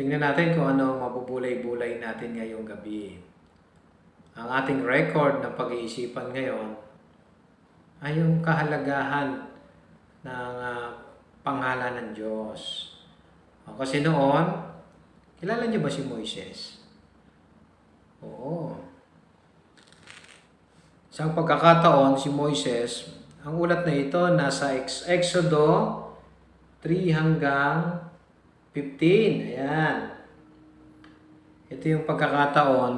Tingnan natin kung ano ang mabubulay-bulay natin ngayong gabi. Ang ating record ng pag-iisipan ngayon ay yung kahalagahan ng ah, pangalan ng Diyos. O, kasi noon, kilala niyo ba si Moises? Oo. Isang pagkakataon, si Moises, ang ulat na ito nasa Ex- Exodo 3 hanggang 15. Ayan. Ito yung pagkakataon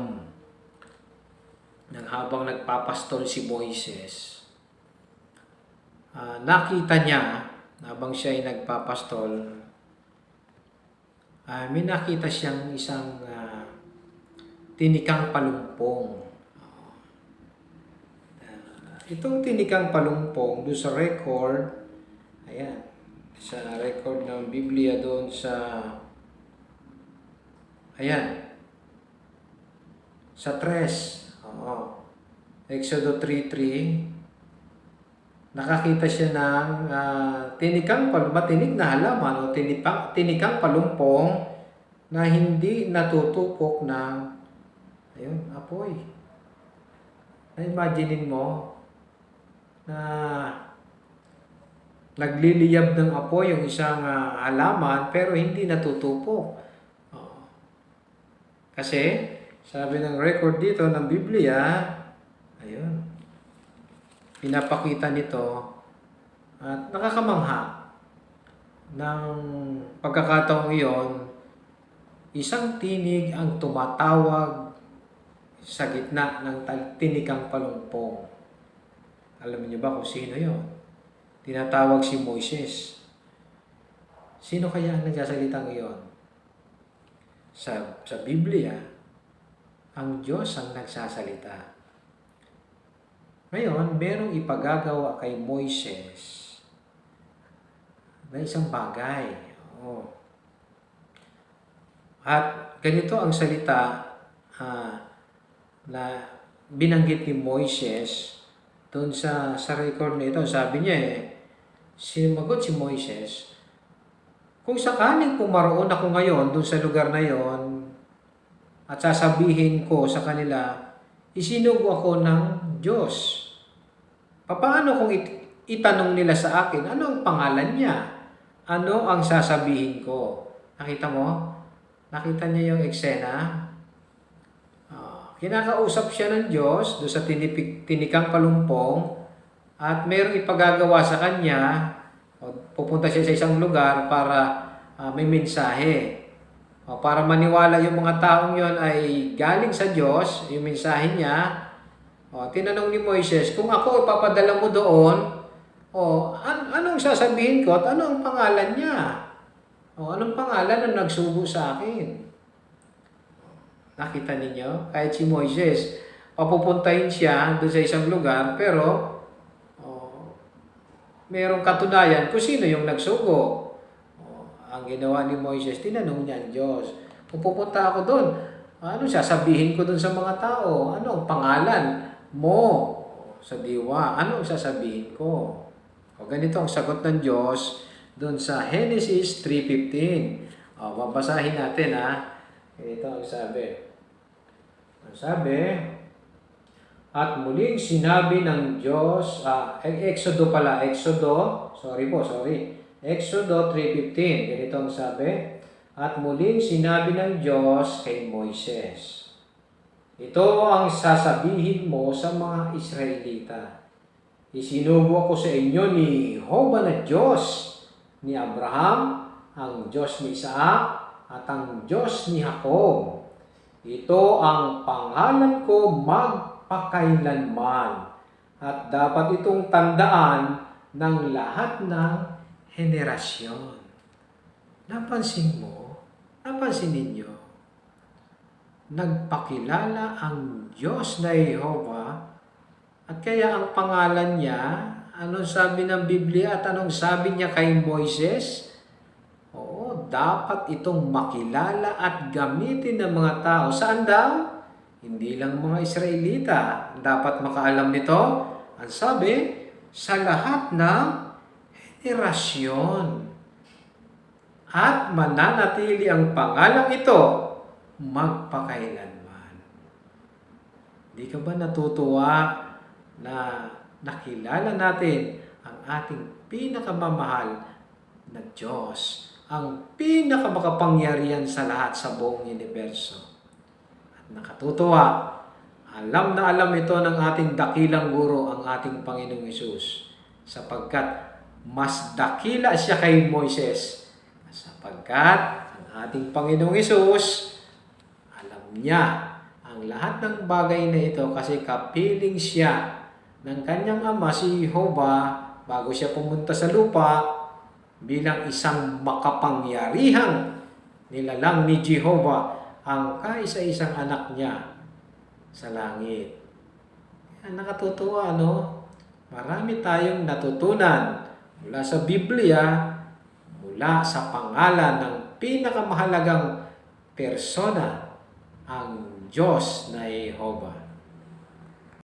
nang habang nagpapastol si Moises. ah, nakita niya, habang siya ay nagpapastol, ah, may nakita siyang isang ah, tinikang palumpong. Ah, itong tinikang palumpong, doon sa record, ayan, sa record ng Biblia doon sa ayan sa tres. Oo. Exodo 3.3 nakakita siya ng ah, tinikang pal matinik na halaman o tinipang, tinikang palumpong na hindi natutupok ng ayun apoy. Na imaginein mo na nagliliyab ng apoy yung isang ah, halaman pero hindi natutupok. Oo. Kasi sabi ng record dito ng Biblia, ayun, pinapakita nito at nakakamangha ng pagkakataong iyon, isang tinig ang tumatawag sa gitna ng tinikang palumpong. Alam niyo ba kung sino yon? Tinatawag si Moises. Sino kaya ang nagsasalita ngayon? Sa, sa Biblia, ang Diyos ang nagsasalita. Ngayon, merong ipagagawa kay Moises na isang bagay. Oo. At ganito ang salita ah, na binanggit ni Moises doon sa, sa record na ito. Sabi niya eh, Sinumagot si Moises, kung sakaling pumaroon ako ngayon doon sa lugar na yon at sasabihin ko sa kanila, isinugo ako ng Diyos. Paano kung it- itanong nila sa akin, ano ang pangalan niya? Ano ang sasabihin ko? Nakita mo? Nakita niya yung eksena? Kinakausap siya ng Diyos doon sa tinipik, tinikang palumpong at mayroong ipagagawa sa kanya, o pupunta siya sa isang lugar para ah, may mensahe. O, para maniwala yung mga taong yon ay galing sa Diyos, yung mensahe niya. O, tinanong ni Moises, kung ako ipapadala mo doon, o, an- anong sasabihin ko at ano ang pangalan niya? O, anong pangalan ang nagsugo sa akin? Nakita ninyo? Kahit si Moises, papupuntahin siya doon sa isang lugar, pero oh, merong katunayan kung sino yung nagsugo. Oh, ang ginawa ni Moises, tinanong niya ang Diyos. Kung pupunta ako doon, ano sasabihin ko doon sa mga tao? Ano ang pangalan mo sa diwa? Ano ang sasabihin ko? O ganito ang sagot ng Diyos doon sa Genesis 3.15. O, babasahin natin ha. Ganito ang sabi. Ang sabi, at muling sinabi ng Diyos, ah, eh, Exodo pala, Exodo, sorry po, sorry. Exodo 3.15, ganito ang sabi. At muling sinabi ng Diyos kay Moises, Ito ang sasabihin mo sa mga Israelita. Isinubo ako sa inyo ni Jehovah na Diyos ni Abraham, ang Diyos ni Isaac, at ang Diyos ni Jacob. Ito ang pangalan ko magpakailanman at dapat itong tandaan ng lahat ng henerasyon. Napansin mo? Napansin ninyo? Nagpakilala ang Diyos na Jehovah at kaya ang pangalan niya, anong sabi ng Biblia at anong sabi niya kay Moises? Dapat itong makilala at gamitin ng mga tao. Saan daw? Hindi lang mga Israelita dapat makaalam nito. Ang sabi, sa lahat ng henerasyon. at mananatili ang pangalang ito magpakailanman. Di ka ba natutuwa na nakilala natin ang ating pinakamamahal na Diyos, ang pinakamakapangyarihan sa lahat sa buong universo. At nakatutuwa, alam na alam ito ng ating dakilang guro, ang ating Panginoong Isus, sapagkat mas dakila siya kay Moises, sapagkat ang ating Panginoong Isus, alam niya ang lahat ng bagay na ito kasi kapiling siya ng kanyang ama si Jehovah bago siya pumunta sa lupa bilang isang makapangyarihang nilalang ni Jehovah ang kaisa-isang anak niya sa langit. Kaya nakatutuwa, no? Marami tayong natutunan mula sa Biblia, mula sa pangalan ng pinakamahalagang persona, ang Diyos na Jehovah.